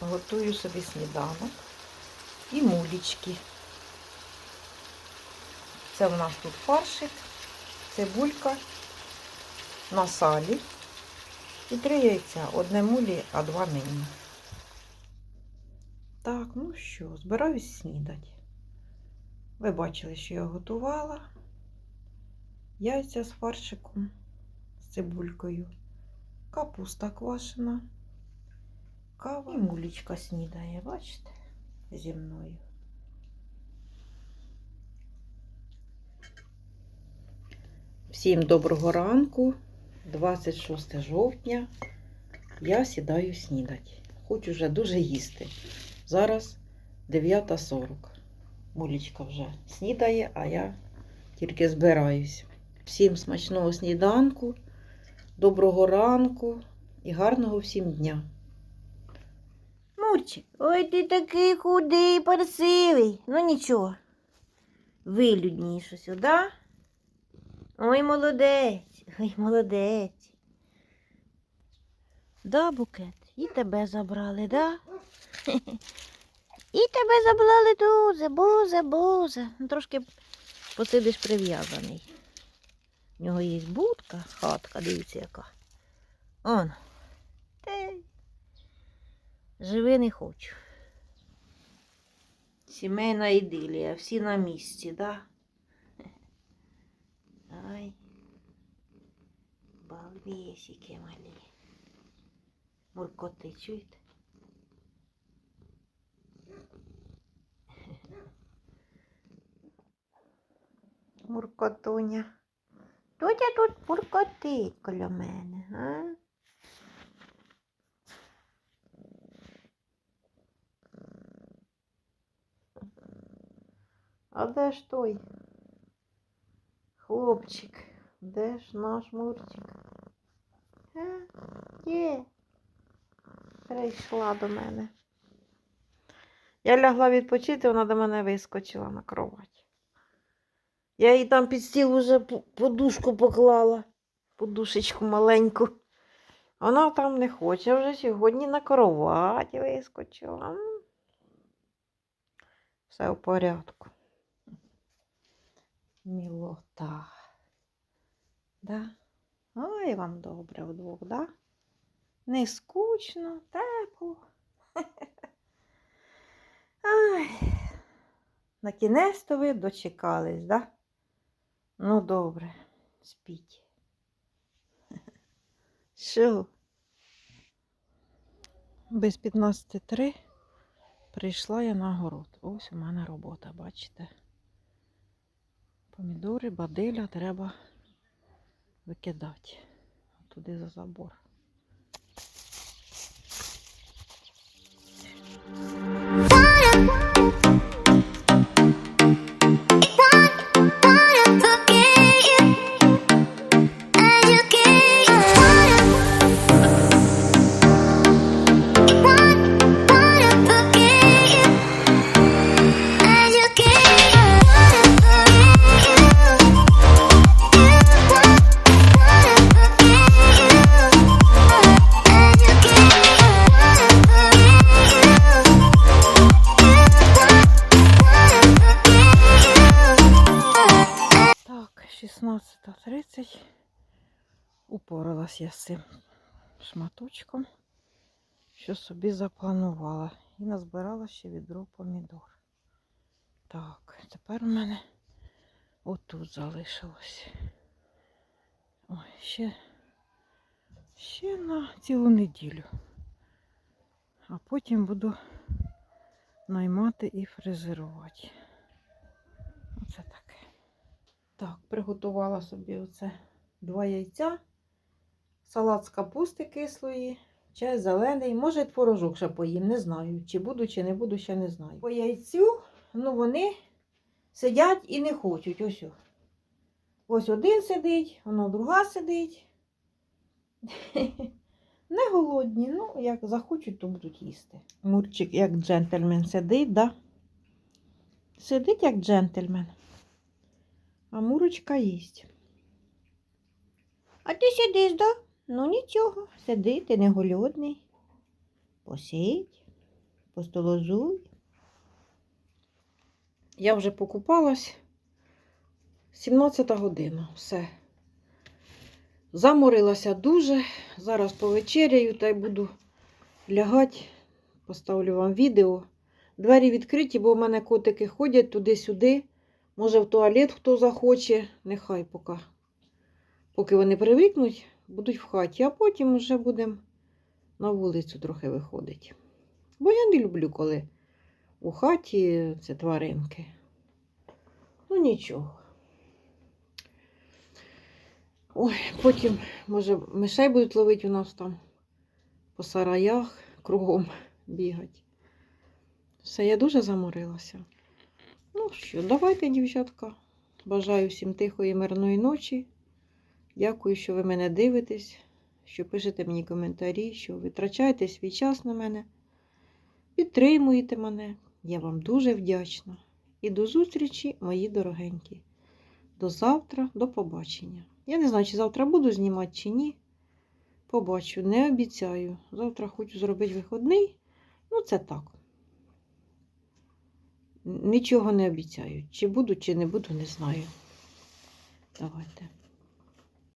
Готую собі сніданок і мулічки. Це в нас тут фаршик, цибулька на салі і три яйця. Одне мулі, а два мені. Так, ну що, збираюсь снідати. Ви бачили, що я готувала. Яйця з фаршиком, з цибулькою, капуста квашена, кава і мулічка снідає, бачите, зі мною. Всім доброго ранку, 26 жовтня. Я сідаю снідати. Хочу вже дуже їсти. Зараз 9.40. Мулічка вже снідає, а я тільки збираюсь. Всім смачного сніданку, доброго ранку і гарного всім дня. Мурчик, ой ти такий худий, парсивий. Ну нічого. Вилюдніше сюди. Ой, молодець, ой, молодець. Да, букет, і тебе забрали, да? І тебе забрали дуже, боже, боже. Ну, трошки посидиш прив'язаний. У нього є будка, хатка, дивіться яка. Он. Те. Живи не хочу. Сімейна ідилія, всі на місці, да? Ай. Балбесики малі. Муркоти, чуєте? Муркотуня. Тутя тут муркотить коло мене, а? А де ж той? Хлопчик, де ж наш Мурчик? Е, Є. Прийшла до мене. Я лягла відпочити, вона до мене вискочила на кровать. Я їй там під стіл уже подушку поклала, подушечку маленьку. Вона там не хоче вже сьогодні на кровать вискочила. Все в порядку. Мілота. Да? Ой, вам добре вдвох, да? Не скучно, тепло. Ай. На кінець то ви дочекались, да? Ну, добре, спіть. Що? Без 15.3 прийшла я на город. Ось у мене робота, бачите? Помідори, бадиля треба викидати туди за забор. 16.30. Упоралась я з цим шматочком, що собі запланувала. І назбирала ще відро помідор. Так, тепер у мене отут залишилось. Ой, ще, ще на цілу неділю. А потім буду наймати і фрезерувати. Так, приготувала собі оце два яйця, салат з капусти кислої, чай зелений. Може, творожок ще поїм, не знаю. Чи буду, чи не буду, ще не знаю. По яйцю, ну вони сидять і не хочуть. Ось. Ось один сидить, воно друга сидить. Не голодні, ну, як захочуть, то будуть їсти. Мурчик, як джентльмен, сидить, да? Сидить як джентльмен. А мурочка їсть. А ти сидиш, да? Ну нічого, сиди, ти не голодний. Посидь. Постолозуй. Я вже покупалась. 17 година. Все. Заморилася дуже. Зараз повечеряю та й буду лягати. Поставлю вам відео. Двері відкриті, бо в мене котики ходять туди-сюди. Може, в туалет хто захоче. Нехай поки. Поки вони привикнуть, будуть в хаті, а потім вже будемо на вулицю трохи виходити. Бо я не люблю, коли у хаті це тваринки. Ну нічого. Ой, потім, може, мишей будуть ловити у нас там по сараях, кругом бігати. Все, я дуже заморилася. Ну що, давайте, дівчатка. Бажаю всім тихої, мирної ночі. Дякую, що ви мене дивитесь, що пишете мені коментарі, що витрачаєте свій час на мене. Підтримуєте мене. Я вам дуже вдячна. І до зустрічі, мої дорогенькі. До завтра, до побачення. Я не знаю, чи завтра буду знімати, чи ні. Побачу, не обіцяю. Завтра хочу зробити виходний. Ну, це так. Нічого не обіцяю. Чи буду, чи не буду, не знаю. Давайте.